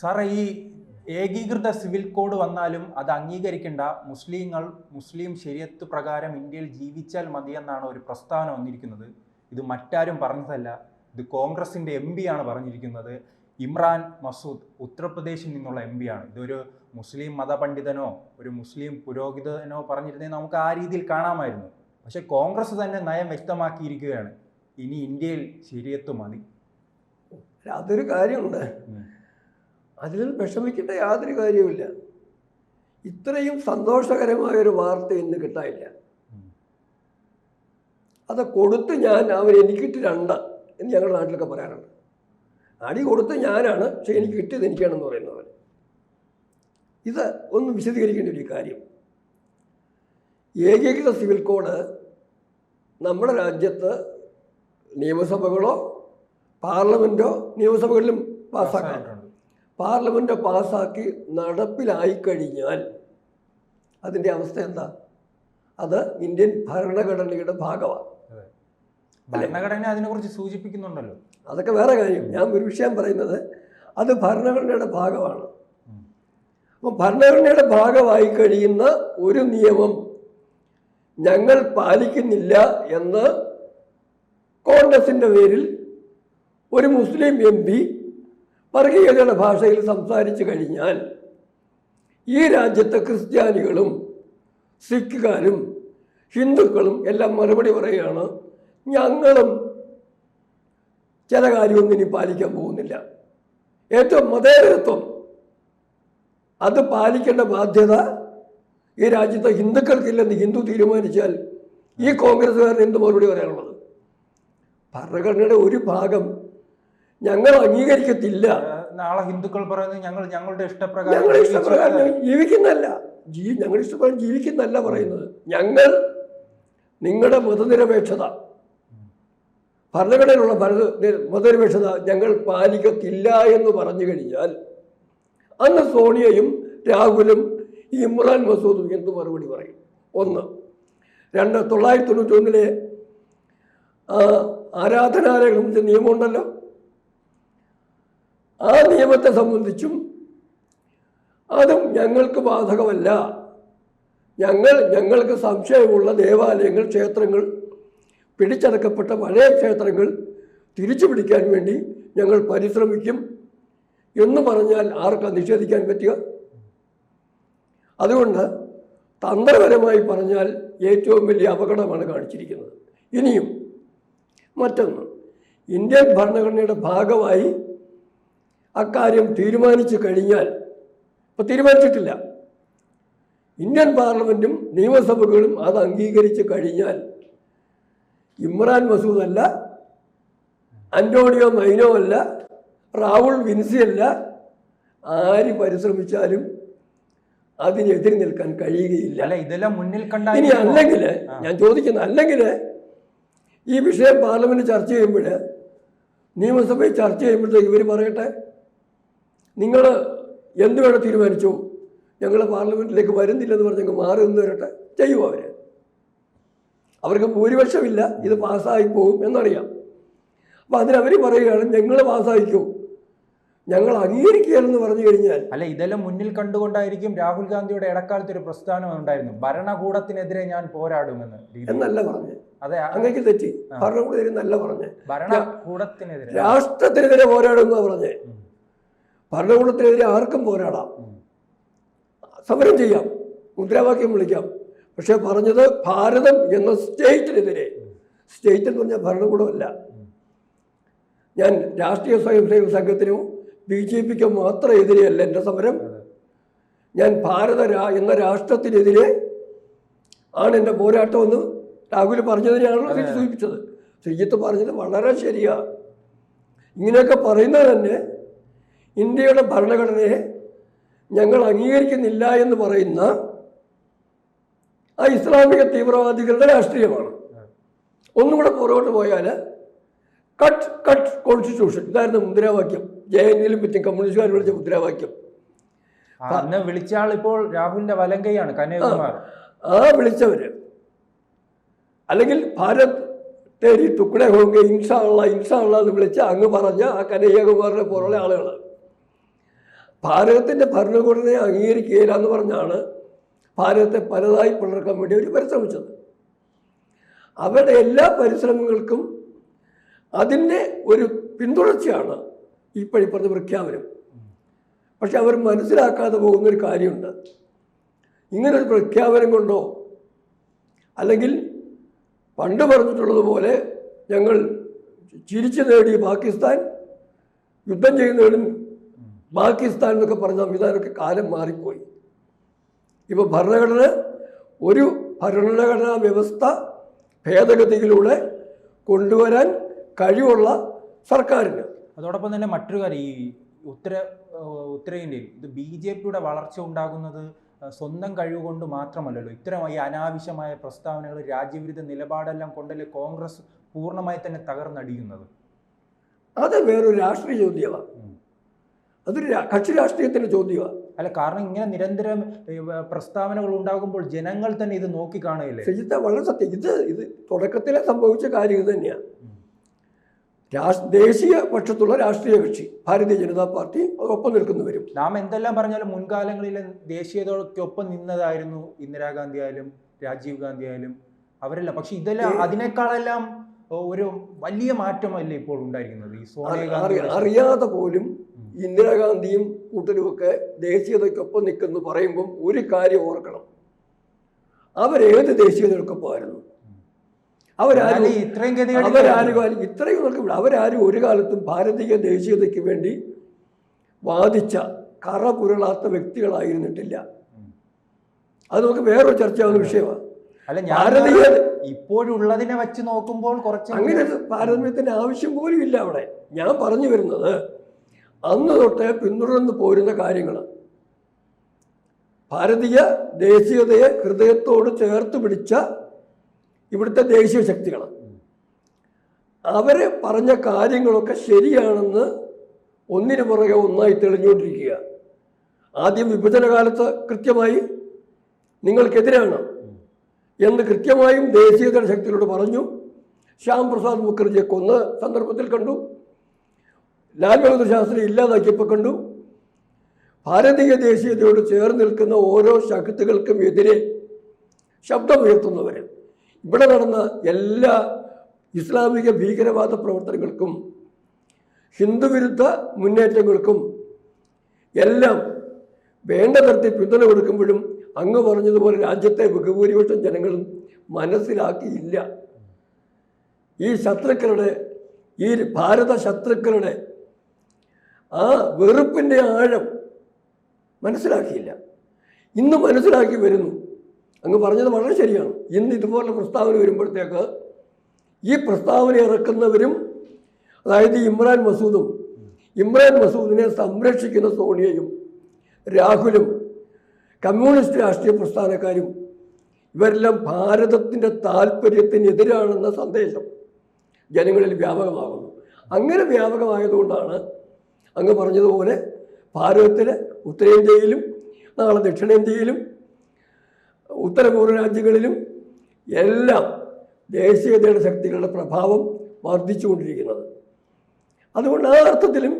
സാറേ ഈ ഏകീകൃത സിവിൽ കോഡ് വന്നാലും അത് അംഗീകരിക്കേണ്ട. മുസ്ലിങ്ങൾ മുസ്ലിം ശരിയത്ത് പ്രകാരം ഇന്ത്യയിൽ ജീവിച്ചാൽ മതിയെന്നാണ് ഒരു പ്രസ്താവന വന്നിരിക്കുന്നത്. ഇത് മറ്റാരും പറഞ്ഞതല്ല. ഇത് കോൺഗ്രസിന്റെ എം ആണ് പറഞ്ഞിരിക്കുന്നത്. ഇമ്രാൻ മസൂദ് ഉത്തർപ്രദേശിൽ നിന്നുള്ള എം ആണ് ഇതൊരു മുസ്ലിം മതപണ്ഡിതനോ ഒരു മുസ്ലിം പുരോഹിതനോ പറഞ്ഞിരുന്നെങ്കിൽ നമുക്ക് ആ രീതിയിൽ കാണാമായിരുന്നു. പക്ഷേ കോൺഗ്രസ് തന്നെ നയം വ്യക്തമാക്കിയിരിക്കുകയാണ്. ഇനി ഇന്ത്യയിൽ ശരിയത്ത് മതി. അതൊരു കാര്യമുണ്ട്. അതിൽ വിഷമിക്കേണ്ട യാതൊരു കാര്യവുമില്ല. ഇത്രയും സന്തോഷകരമായ ഒരു വാർത്ത ഇന്ന് കിട്ടാനില്ല. അത് കൊടുത്ത് ഞാൻ അവർ എനിക്കിട്ട് രണ്ട് എന്ന് ഞങ്ങളുടെ നാട്ടിലൊക്കെ പറയാറുണ്ട്. അടി കൊടുത്ത് ഞാനാണ് പക്ഷെ എനിക്ക് കിട്ടിയത് എനിക്കാണെന്ന് പറയുന്നത് ഇത് ഒന്ന് വിശദീകരിക്കേണ്ട ഒരു കാര്യം. ഏകീകൃത സിവിൽ കോഡ് നമ്മുടെ രാജ്യത്ത് നിയമസഭകളോ പാർലമെന്റോ നിയമസഭകളിലും പാസ്സാക്കാം പാസ്സായിട്ടുണ്ട്. പാർലമെന്റ് പാസ്സാക്കി നടപ്പിലായി കഴിഞ്ഞാൽ അതിന്റെ അവസ്ഥ എന്താ? അത് ഇന്ത്യൻ ഭരണഘടനയുടെ ഭാഗമാണ്. ഭരണഘടന അതിനെക്കുറിച്ച് സൂചിപ്പിക്കുന്നുണ്ടല്ലോ. അതൊക്കെ വേറെ കാര്യം. ഞാൻ ഒരു വിഷയം പറയുന്നത് അത് ഭരണഘടനയുടെ ഭാഗമാണ്. അപ്പോൾ അപ്പം ഭരണഘടനയുടെ ഭാഗമായി കഴിയുന്ന ഒരു നിയമം ഞങ്ങൾ പാലിക്കുന്നില്ല എന്ന് കോൺഗ്രസിന്റെ പേരിൽ ഒരു മുസ്ലിം എം പി വർഗീയതയുടെ ഭാഷയിൽ സംസാരിച്ചു കഴിഞ്ഞാൽ ഈ രാജ്യത്തെ ക്രിസ്ത്യാനികളും സിഖുകാരും ഹിന്ദുക്കളും എല്ലാം മറുപടി പറയുകയാണ് ഞങ്ങളും ചില കാര്യമൊന്നും ഇനി പാലിക്കാൻ പോകുന്നില്ല. ഏറ്റവും മതേതരത്വം അത് പാലിക്കേണ്ട ബാധ്യത ഈ രാജ്യത്തെ ഹിന്ദുക്കൾക്കില്ലെന്ന് ഹിന്ദു തീരുമാനിച്ചാൽ ഈ കോൺഗ്രസ്സുകാരൻ എന്ത് മറുപടി പറയാനുള്ളത്? ഭരണഘടനയുടെ ഒരു ഭാഗം ഞങ്ങൾ അംഗീകരിക്കത്തില്ല. നാളെ ഹിന്ദുക്കൾ പറയുന്നത് ഞങ്ങൾ ഞങ്ങളുടെ ഇഷ്ടപ്രകാരം ജീവിച്ചു ഇഷ്ടപ്രകാരം ജീവിക്കുന്നല്ല ജീ ഞങ്ങൾ ഇഷ്ടപ്രകാരം ജീവിക്കുന്നല്ല പറയുന്നത്. ഞങ്ങൾ നിങ്ങളുടെ മതനിരപേക്ഷത. ഭരണഘടനയിലുള്ള ഭരണ മതനിരപേക്ഷത ഞങ്ങൾ പാലിക്കത്തില്ല എന്ന് പറഞ്ഞു കഴിഞ്ഞാൽ അന്ന് സോണിയയും രാഹുലും ഈ ഇമ്രാൻ മസൂദും എന്ത് മറുപടി പറയും? ഒന്ന്. രണ്ട് തൊള്ളായിരത്തി തൊണ്ണൂറ്റി ഒന്നിലെ ആരാധനാലയങ്ങൾ നിയമമുണ്ടല്ലോ? ആ നിയമത്തെ സംബന്ധിച്ചും അതും ഞങ്ങൾക്ക് ബാധകമല്ല. ഞങ്ങൾ ഞങ്ങൾക്ക് സംശയമുള്ള ദേവാലയങ്ങൾ ക്ഷേത്രങ്ങൾ പിടിച്ചടക്കപ്പെട്ട പഴയ ക്ഷേത്രങ്ങൾ തിരിച്ചു പിടിക്കാൻ വേണ്ടി ഞങ്ങൾ പരിശ്രമിക്കും എന്ന് പറഞ്ഞാൽ ആർക്കാ നിഷേധിക്കാൻ പറ്റുക? അതുകൊണ്ട് തന്ത്രപരമായി പറഞ്ഞാൽ ഏറ്റവും വലിയ അപകടമാണ് കാണിച്ചിരിക്കുന്നത്. ഇനിയും മറ്റൊന്ന്. ഇന്ത്യൻ ഭരണഘടനയുടെ ഭാഗമായി അക്കാര്യം തീരുമാനിച്ചു കഴിഞ്ഞാൽ ഇപ്പം തീരുമാനിച്ചിട്ടില്ല. ഇന്ത്യൻ പാർലമെന്റും നിയമസഭകളും അത് അംഗീകരിച്ചു കഴിഞ്ഞാൽ ഇമ്രാൻ മസൂദ് അല്ല അന്റോണിയോ മൈനോ അല്ല റാവുൾ വിൻസി അല്ല ആര് പരിശ്രമിച്ചാലും അതിനെതിരെ നിൽക്കാൻ കഴിയുകയില്ല. അല്ല ഇതെല്ലാം മുന്നിൽ ഇനി അല്ലെങ്കിൽ ഞാൻ ചോദിക്കുന്നത് അല്ലെങ്കിൽ ഈ വിഷയം പാർലമെന്റ് ചർച്ച ചെയ്യുമ്പോൾ നിയമസഭയിൽ ചർച്ച ചെയ്യുമ്പോഴത്തേക്ക് ഇവർ പറയട്ടെ നിങ്ങൾ എന്ത് വേണം തീരുമാനിച്ചു? ഞങ്ങൾ പാർലമെന്റിലേക്ക് വരുന്നില്ലെന്ന് പറഞ്ഞ് ഞങ്ങൾ മാറി നിന്ന് വരട്ടെ. ചെയ്യുമോ അവർ അവർക്ക് ഭൂരിപക്ഷമില്ല. ഇത് പാസ്സായി പോകും എന്നറിയാം. അപ്പം അതിനവർ പറയുകയാണ് ഞങ്ങൾ പാസ്സായിക്കും ഞങ്ങൾ അംഗീകരിക്കുകയെന്ന് പറഞ്ഞു കഴിഞ്ഞാൽ അല്ല ഇതെല്ലാം മുന്നിൽ കണ്ടുകൊണ്ടായിരിക്കും രാഹുൽ ഗാന്ധിയുടെ ഇടക്കാലത്ത് ഒരു പ്രസ്ഥാനം ഉണ്ടായിരുന്നു. ഭരണകൂടത്തിനെതിരെ ഞാൻ പോരാടുമെന്ന് എന്നല്ല പറഞ്ഞു അതെ അങ്ങനെ അങ്ങേക്ക് തെറ്റി. ഭരണകൂടത്തിനെതിരെ നല്ല പറഞ്ഞു ഭരണകൂടത്തിനെതിരെ. രാഷ്ട്രത്തിനെതിരെ പോരാടുമെന്ന് പറഞ്ഞേ. ഭരണകൂടത്തിനെതിരെ ആർക്കും പോരാടാം. സമരം ചെയ്യാം. മുദ്രാവാക്യം വിളിക്കാം. പക്ഷെ പറഞ്ഞത് ഭാരതം എന്ന സ്റ്റേറ്റിനെതിരെ. സ്റ്റേറ്റ് എന്ന് പറഞ്ഞാൽ ഭരണകൂടമല്ല. ഞാൻ രാഷ്ട്രീയ സ്വയംസേവക സംഘത്തിനോ ബി ജെ പിക്കോ മാത്രം എതിരെയല്ല എന്റെ സമരം. ഞാൻ ഭാരത രാ- എന്ന രാഷ്ട്രത്തിനെതിരെ ആണ് എന്റെ പോരാട്ടമെന്ന് രാഹുൽ പറഞ്ഞതിനെയാണല്ലോ ശ്രീ സൂചിപ്പിച്ചത്. ശ്രീജിത്ത് പറഞ്ഞത് വളരെ ശരിയാണ് ഇങ്ങനെയൊക്കെ പറയുന്നത് തന്നെ ഇന്ത്യയുടെ ഭരണഘടനയെ ഞങ്ങൾ അംഗീകരിക്കുന്നില്ല എന്ന് പറയുന്ന ആ ഇസ്ലാമിക തീവ്രവാദികളുടെ രാഷ്ട്രീയമാണ്. ഒന്നുകൂടെ പുറകോട്ട് പോയാൽ കട്ട് കട്ട് കോൺസ്റ്റിറ്റ്യൂഷൻ ഇതായിരുന്നു മുദ്രാവാക്യം. ജെ എൻ യിലും പറ്റും കമ്മ്യൂണിസ്റ്റുകാർ വിളിച്ച മുദ്രാവാക്യം. അന്ന് വിളിച്ച ആൾ ഇപ്പോൾ രാഹുലിന്റെ വലങ്കയാണ് കന്യാകുമാർ. ആ വിളിച്ചവര്. അല്ലെങ്കിൽ ഭാരത് തേരി തുക്കടെ ഹോങ്കെ ഇൻസാ ഉള്ള ഇൻസാ ഉള്ള എന്ന് വിളിച്ച് അങ്ങ് പറഞ്ഞ ആ കനയ്യകുമാറിനെ പോലുള്ള ആളുകൾ ഭാരതത്തിന്റെ ഭരണഘടനയെ അംഗീകരിക്കുകയില്ല എന്ന് പറഞ്ഞാണ് ഭാരതത്തെ പലതായി പിളർക്കാൻ വേണ്ടി അവർ പരിശ്രമിച്ചത്. അവരുടെ എല്ലാ പരിശ്രമങ്ങൾക്കും അതിന്റെ ഒരു പിന്തുടർച്ചയാണ് ഈ പഴി പ്രഖ്യാപനം. പക്ഷെ അവർ മനസ്സിലാക്കാതെ പോകുന്നൊരു കാര്യമുണ്ട്. ഇങ്ങനൊരു പ്രഖ്യാപനം കൊണ്ടോ അല്ലെങ്കിൽ പണ്ട് പറഞ്ഞിട്ടുള്ളതുപോലെ ഞങ്ങൾ ചിരിച്ചു നേടി പാകിസ്ഥാൻ യുദ്ധം ചെയ്യുന്നതിനും പാകിസ്ഥാൻ എന്നൊക്കെ പറഞ്ഞ സംവിധാനമൊക്കെ കാലം മാറിപ്പോയി. ഇപ്പോൾ ഭരണഘടന ഒരു ഭരണഘടനാ വ്യവസ്ഥ ഭേദഗതിയിലൂടെ കൊണ്ടുവരാൻ കഴിവുള്ള സർക്കാരിന്. അതോടൊപ്പം തന്നെ മറ്റൊരു കാര്യം ഈ ഉത്തര ഉത്തരേന്ത്യയിൽ ഇത് ബി ജെ പിയുടെ വളർച്ച ഉണ്ടാകുന്നത് സ്വന്തം കഴിവ് കൊണ്ട് മാത്രമല്ലല്ലോ. ഇത്തരം ഈ അനാവശ്യമായ പ്രസ്താവനകൾ രാജ്യവിരുദ്ധ നിലപാടെല്ലാം കൊണ്ടല്ലേ കോൺഗ്രസ് പൂർണമായി തന്നെ തകർന്നടിയുന്നത്? അത് വേറൊരു രാഷ്ട്രീയ ചോദ്യമാണ്. അതൊരു കക്ഷി രാഷ്ട്രീയത്തിന്റെ ചോദ്യമാണ് അല്ല കാരണം ഇങ്ങനെ നിരന്തരം പ്രസ്താവനകൾ ഉണ്ടാകുമ്പോൾ ജനങ്ങൾ തന്നെ ഇത് നോക്കി കാണുകയില്ലേ? ശരിത്ത വളരെ സത്യം. ഇത് ഇത് തുടക്കത്തിലെ സംഭവിച്ച കാര്യം ഇത് തന്നെയാണ് രാഷ് ദേശീയ പക്ഷത്തുള്ള രാഷ്ട്രീയ കക്ഷി ഭാരതീയ ജനതാ പാർട്ടി ഒപ്പം നിൽക്കുന്നവരും. നാം എന്തെല്ലാം പറഞ്ഞാലും മുൻകാലങ്ങളിൽ ദേശീയതയ്ക്കൊപ്പം നിന്നതായിരുന്നു ഇന്ദിരാഗാന്ധി ആയാലും രാജീവ് ഗാന്ധി ആയാലും അവരെല്ലാം. പക്ഷെ ഇതെല്ലാം അതിനേക്കാളെല്ലാം ഒരു വലിയ മാറ്റമല്ലേ ഇപ്പോൾ ഉണ്ടായിരിക്കുന്നത്? ഈ സോണിയാഗാന്ധി അറിയാതെ പോലും ഇന്ദിരാഗാന്ധിയും കൂട്ടരുമൊക്കെ ദേശീയതയ്ക്കൊപ്പം നിൽക്കുന്നു പറയുമ്പം ഒരു കാര്യം ഓർക്കണം. അവരേത് ദേശീയതയ്ക്കൊപ്പമായിരുന്നു അവരാരും ഇത്രയും അവരാരും ഇത്രയും നോക്കി അവരാരും ഒരു കാലത്തും ഭാരതീയ ദേശീയതയ്ക്ക് വേണ്ടി വാദിച്ച കറ പുരളാത്ത വ്യക്തികളായിരുന്നിട്ടില്ല. അത് നമുക്ക് വേറൊരു ചർച്ചയാവുന്ന വിഷയമാണ് അല്ല ഭാരതീയ ഇപ്പോഴുള്ളതിനെ വെച്ച് നോക്കുമ്പോൾ കുറച്ച് അങ്ങനെ താരതമ്യത്തിന്റെ ആവശ്യം പോലും ഇല്ല അവിടെ. ഞാൻ പറഞ്ഞു വരുന്നത് അന്ന് തൊട്ടേ പിന്തുടർന്ന് പോരുന്ന കാര്യങ്ങൾ ഭാരതീയ ദേശീയതയെ ഹൃദയത്തോട് ചേർത്ത് പിടിച്ച ഇവിടുത്തെ ദേശീയ ശക്തികൾ അവർ പറഞ്ഞ കാര്യങ്ങളൊക്കെ ശരിയാണെന്ന് ഒന്നിനു പുറകെ ഒന്നായി തെളിഞ്ഞുകൊണ്ടിരിക്കുക. ആദ്യം വിഭജന കാലത്ത് കൃത്യമായി നിങ്ങൾക്കെതിരാണ്. എന്ന് കൃത്യമായും ദേശീയതയുടെ ശക്തികളോട് പറഞ്ഞു. ശ്യാം പ്രസാദ് മുഖർജിയെ കൊന്ന സന്ദർഭത്തിൽ കണ്ടു. ലാൽ ബഹദൂർ ശാസ്ത്രി ഇല്ലാതാക്കിയപ്പോൾ കണ്ടു. ഭാരതീയ ദേശീയതയോട് ചേർന്ന് നിൽക്കുന്ന ഓരോ ശക്തികൾക്കും എതിരെ ശബ്ദമുയർത്തുന്നവർ ഇവിടെ നടന്ന എല്ലാ ഇസ്ലാമിക ഭീകരവാദ പ്രവർത്തനങ്ങൾക്കും ഹിന്ദുവിരുദ്ധ മുന്നേറ്റങ്ങൾക്കും എല്ലാം വേണ്ട തരത്തിൽ പിന്തുണ കൊടുക്കുമ്പോഴും അങ്ങ് പറഞ്ഞതുപോലെ രാജ്യത്തെ ബഹുഭൂരിപക്ഷം ജനങ്ങളും മനസ്സിലാക്കിയില്ല. ഈ ശത്രുക്കളുടെ ഈ ഭാരത ശത്രുക്കളുടെ ആ വെറുപ്പിന്റെ ആഴം മനസ്സിലാക്കിയില്ല. ഇന്ന് മനസ്സിലാക്കി വരുന്നു. അങ്ങ് പറഞ്ഞത് വളരെ ശരിയാണ്. ഇന്ന് ഇതുപോലെ പ്രസ്താവന വരുമ്പോഴത്തേക്ക് ഈ പ്രസ്താവന ഇറക്കുന്നവരും അതായത് ഇമ്രാൻ മസൂദും ഇമ്രാൻ മസൂദിനെ സംരക്ഷിക്കുന്ന സോണിയയും രാഹുലും കമ്മ്യൂണിസ്റ്റ് രാഷ്ട്രീയ പ്രസ്ഥാനക്കാരും ഇവരെല്ലാം ഭാരതത്തിന്റെ താല്പര്യത്തിനെതിരാണെന്ന സന്ദേശം ജനങ്ങളിൽ വ്യാപകമാകുന്നു. അങ്ങനെ വ്യാപകമായതുകൊണ്ടാണ് അങ്ങ് പറഞ്ഞതുപോലെ ഭാരതത്തിൽ ഉത്തരേന്ത്യയിലും നാളെ ദക്ഷിണേന്ത്യയിലും ഉത്തരപൂർവ രാജ്യങ്ങളിലും എല്ലാം ദേശീയതയുടെ ശക്തികളുടെ പ്രഭാവം വർദ്ധിച്ചുകൊണ്ടിരിക്കുന്നത്. അതുകൊണ്ട് ആ അർത്ഥത്തിലും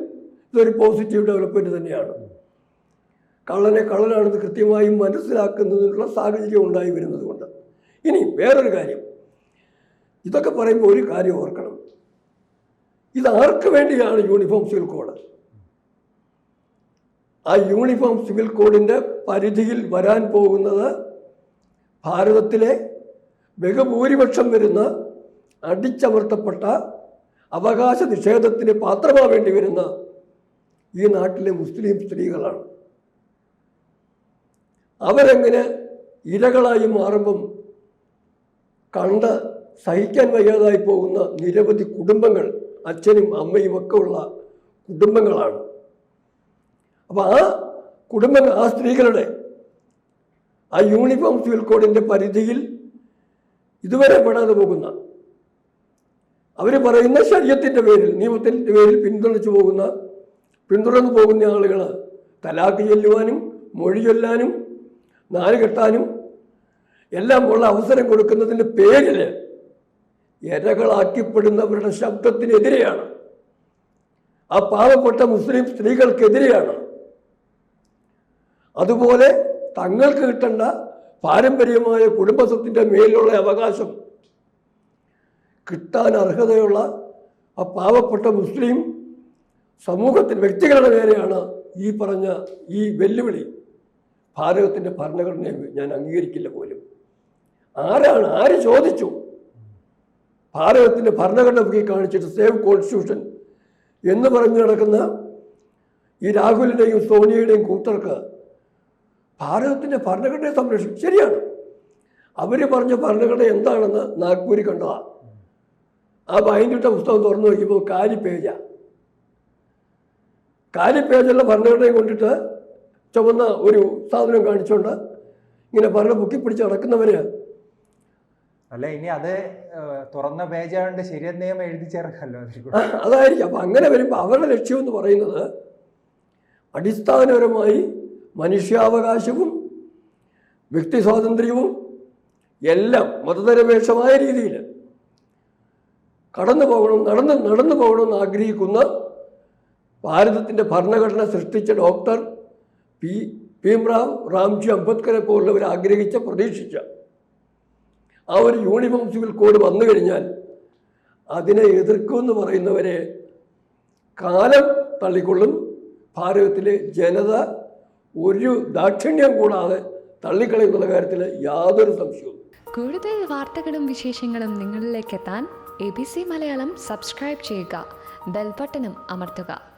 ഇതൊരു പോസിറ്റീവ് ഡെവലപ്മെന്റ് തന്നെയാണ്. കള്ളനെ കള്ളനാണെന്ന് കൃത്യമായും മനസ്സിലാക്കുന്നതിനുള്ള സാഹചര്യം ഉണ്ടായി വരുന്നതുകൊണ്ട്. ഇനി വേറൊരു കാര്യം. ഇതൊക്കെ പറയുമ്പോൾ ഒരു കാര്യം ഓർക്കണം. ഇത് ആർക്ക് വേണ്ടിയാണ് യൂണിഫോം സിവിൽ കോഡ് ആ യൂണിഫോം സിവിൽ കോഡിന്റെ പരിധിയിൽ വരാൻ പോകുന്നത് ഭാരതത്തിലെ ബഹുഭൂരിപക്ഷം വരുന്ന അടിച്ചമർത്തപ്പെട്ട അവകാശ നിഷേധത്തിന് പാത്രമാവേണ്ടി വരുന്ന ഈ നാട്ടിലെ മുസ്ലിം സ്ത്രീകളാണ്. അവരെങ്ങനെ ഇരകളായി മാറുമ്പം കണ്ട് സഹിക്കാൻ വയ്യാതായി പോകുന്ന നിരവധി കുടുംബങ്ങൾ അച്ഛനും അമ്മയും ഒക്കെ ഉള്ള കുടുംബങ്ങളാണ്. അപ്പോൾ ആ കുടുംബ ആ സ്ത്രീകളുടെ ആ യൂണിഫോം സിവിൽ കോഡിന്റെ പരിധിയിൽ ഇതുവരെ പെടാതെ പോകുന്ന അവർ പറയുന്ന ശരീരത്തിന്റെ പേരിൽ നിയമത്തിന്റെ പേരിൽ പിന്തുണച്ചു പോകുന്ന പിന്തുടർന്നു പോകുന്ന ആളുകൾ തലാക്ക് ചെല്ലുവാനും മൊഴി ചൊല്ലാനും നാല് കെട്ടാനും എല്ലാം ഉള്ള അവസരം കൊടുക്കുന്നതിന്റെ പേരിൽ ഇരകളാക്കിപ്പെടുന്നവരുടെ ശബ്ദത്തിനെതിരെയാണ്. ആ പാവപ്പെട്ട മുസ്ലിം സ്ത്രീകൾക്കെതിരെയാണ് അതുപോലെ തങ്ങൾക്ക് കിട്ടേണ്ട പാരമ്പര്യമായ കുടുംബസ്വത്തിന്റെ മേലുള്ള അവകാശം കിട്ടാൻ അർഹതയുള്ള ആ പാവപ്പെട്ട മുസ്ലിം സമൂഹത്തിൽ വ്യക്തികളുടെ നേരെയാണ് ഈ പറഞ്ഞ ഈ വെല്ലുവിളി. ഭാരതത്തിന്റെ ഭരണഘടനയെ ഞാൻ അംഗീകരിക്കില്ല പോലും. ആരാണ് ആര് ചോദിച്ചു? ഭാരതത്തിന്റെ ഭരണഘടന പോയി കാണിച്ചിട്ട് സേവ് കോൺസ്റ്റിറ്റ്യൂഷൻ എന്ന് പറഞ്ഞു നടക്കുന്ന ഈ രാഹുലിന്റെയും സോണിയയുടെയും കൂട്ടർക്ക് ഭാരതത്തിന്റെ ഭരണഘടനയെ സംരക്ഷിക്കും ശരിയാണ്. അവർ പറഞ്ഞ ഭരണഘടന എന്താണെന്ന് നാഗ്പൂരി കണ്ടതാണ് ആ ബൈൻഡിട്ട പുസ്തകം തുറന്നു നോക്കിയപ്പോൾ കാലി പേജ കാലി പേജുള്ള ഭരണഘടനയും കൊണ്ടിട്ട് ചുമന്ന ഒരു സാധനം കാണിച്ചുകൊണ്ട് ഇങ്ങനെ ഭരണം പൊക്കിപ്പിടിച്ച് നടക്കുന്നവര്. അല്ല ഇനി അത് തുറന്ന പേജായതുകൊണ്ട് ശരിയ നിയമം എഴുതി ചേർക്കല്ലോ. അതായിരിക്കും. അപ്പം അങ്ങനെ വരുമ്പോൾ അവരുടെ ലക്ഷ്യം എന്ന് പറയുന്നത് അടിസ്ഥാനപരമായി മനുഷ്യാവകാശവും വ്യക്തി സ്വാതന്ത്ര്യവും എല്ലാം മതനിരപേക്ഷമായ രീതിയിൽ കടന്നു പോകണം നടന്ന് നടന്നു പോകണമെന്ന് ആഗ്രഹിക്കുന്ന ഭാരതത്തിന്റെ ഭരണഘടന സൃഷ്ടിച്ച ഡോക്ടർ പി ഭീംറാവ് റാംജി അംബേദ്കറെ പോലുള്ളവർ ആഗ്രഹിച്ച പ്രതീക്ഷിച്ച ആ ഒരു യൂണിഫോം സിവിൽ കോഡ് വന്നു കഴിഞ്ഞാൽ അതിനെ എതിർക്കുമെന്ന് പറയുന്നവരെ കാലം തള്ളിക്കൊള്ളും. ഭാരതത്തിലെ ജനത ഒരു ദാക്ഷിണ്യം കൂടാതെ തള്ളിക്കളയുന്ന കാര്യത്തിൽ യാതൊരു സംശയവും കൂടുതൽ വാർത്തകളും വിശേഷങ്ങളും നിങ്ങളിലേക്ക് എത്താൻ A B C Malayalam subscribe ചെയ്യുക. ബെൽബട്ടനും അമർത്തുക.